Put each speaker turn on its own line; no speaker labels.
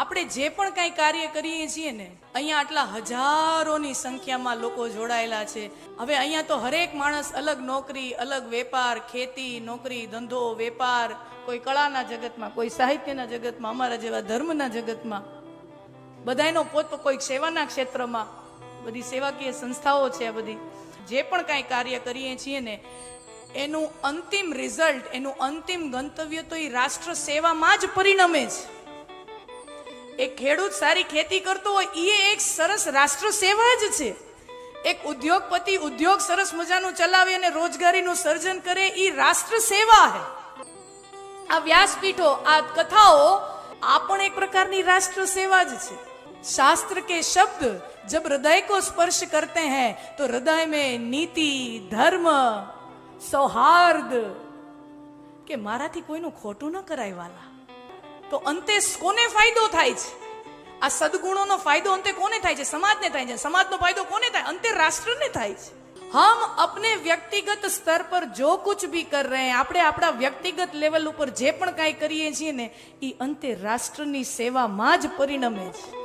આપણે જે પણ કાંઈ કાર્ય કરીએ છીએ ને, અહીંયા આટલા હજારોની સંખ્યામાં લોકો જોડાયેલા છે. હવે અહીંયા તો હરેક માણસ અલગ નોકરી, અલગ વેપાર, ખેતી, નોકરી, ધંધો, વેપાર, કોઈ કળાના જગતમાં, કોઈ સાહિત્યના જગતમાં, અમારા જેવા ધર્મના જગતમાં. બધાયનો પોત કોઈ સેવાના ક્ષેત્રમાં. બધી સેવાકીય સંસ્થાઓ છે આ બધી. જે પણ કાંઈ કાર્ય કરીએ છીએ ને, એનું અંતિમ રિઝલ્ટ એનું અંતિમ ગંતવ્ય તો એ રાષ્ટ્ર સેવામાં જ પરિણમે છે. એક ખેડૂત સારી ખેતી કરતો હોય એ એક સરસ રાષ્ટ્ર સેવા જ છે. એક ઉદ્યોગપતિ ઉદ્યોગ સરસ મજાનું ચલાવે અને રોજગારીનું સર્જન કરે એ રાષ્ટ્ર સેવા હે. આ વ્યાસપીઠો, આ કથાઓ આ પણ એક પ્રકારની રાષ્ટ્ર સેવા જ છે. શાસ્ત્ર કે શબ્દ જબ હૃદય કો સ્પર્શ કરતે હૈ, તો હૃદય મેં નીતિ, ધર્મ, સૌહાર્દ. કે મારાથી કોઈનું ખોટું ન કરાય વાલા. તો અંતે કોને ફાયદો થાય છે? આ સદગુણોનો ફાયદો અંતે કોને થાય છે? સમાજને થાય છે. સમાજનો ફાયદો કોને થાય? અંતે રાષ્ટ્રને થાય છે. હમ અપને વ્યક્તિગત સ્તર પર જો કુછ ભી કર રહે આપણે આપણા વ્યક્તિગત લેવલ ઉપર જે પણ કાંઈ કરીએ છીએ ને એ અંતે રાષ્ટ્રની સેવામાં જ પરિણમે છે.